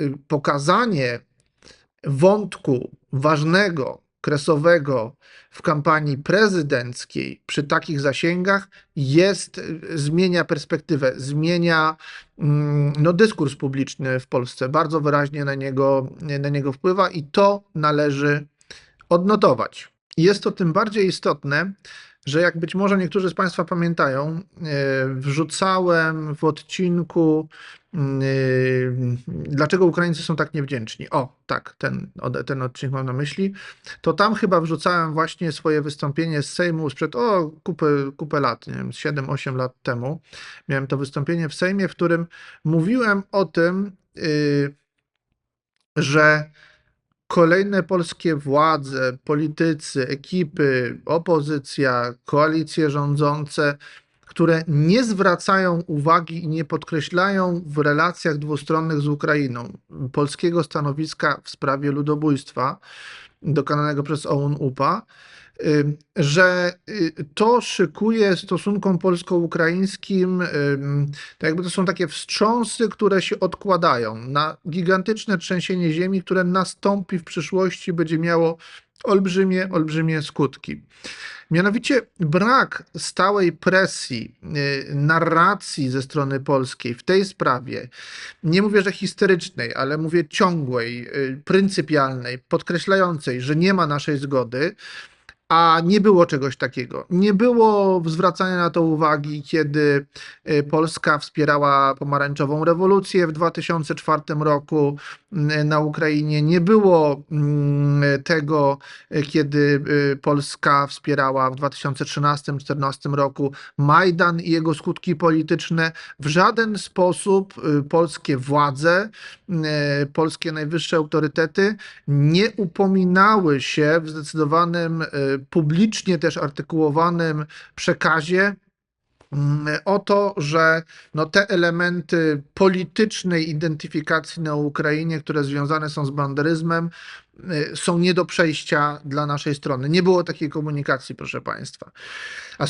y, pokazanie wątku ważnego, kresowego w kampanii prezydenckiej przy takich zasięgach jest, y, zmienia perspektywę, zmienia mm, no, dyskurs publiczny w Polsce, bardzo wyraźnie na niego, na niego wpływa i to należy odnotować. Jest to tym bardziej istotne, że jak być może niektórzy z Państwa pamiętają, e, wrzucałem w odcinku e, Dlaczego Ukraińcy są tak niewdzięczni? O, tak, ten, ten odcinek mam na myśli. To tam chyba wrzucałem właśnie swoje wystąpienie z Sejmu sprzed o, kupę, kupę lat, nie wiem, 7-8 lat temu. Miałem to wystąpienie w Sejmie, w którym mówiłem o tym, y, że kolejne polskie władze, politycy, ekipy, opozycja, koalicje rządzące, które nie zwracają uwagi i nie podkreślają w relacjach dwustronnych z Ukrainą polskiego stanowiska w sprawie ludobójstwa dokonanego przez OUN-UPA, że y, to szykuje stosunkom polsko-ukraińskim, ym, tak jakby to są takie wstrząsy, które się odkładają na gigantyczne trzęsienie ziemi, które nastąpi w przyszłości, będzie miało olbrzymie, olbrzymie skutki. Mianowicie brak stałej presji, y, narracji ze strony polskiej w tej sprawie, nie mówię, że histerycznej, ale mówię ciągłej, y, pryncypialnej, podkreślającej, że nie ma naszej zgody, a nie było czegoś takiego. Nie było zwracania na to uwagi, kiedy y, Polska wspierała pomarańczową rewolucję w 2004 roku na Ukrainie. Nie było tego, y, kiedy y, Polska wspierała w 2013-2014 roku Majdan i jego skutki polityczne. W żaden sposób polskie władze, polskie najwyższe autorytety nie upominały się w zdecydowanym, publicznie też artykułowanym przekazie mm, o to, że no, te elementy politycznej identyfikacji na Ukrainie, które związane są z banderyzmem, y, są nie do przejścia dla naszej strony. Nie było takiej komunikacji, proszę Państwa. A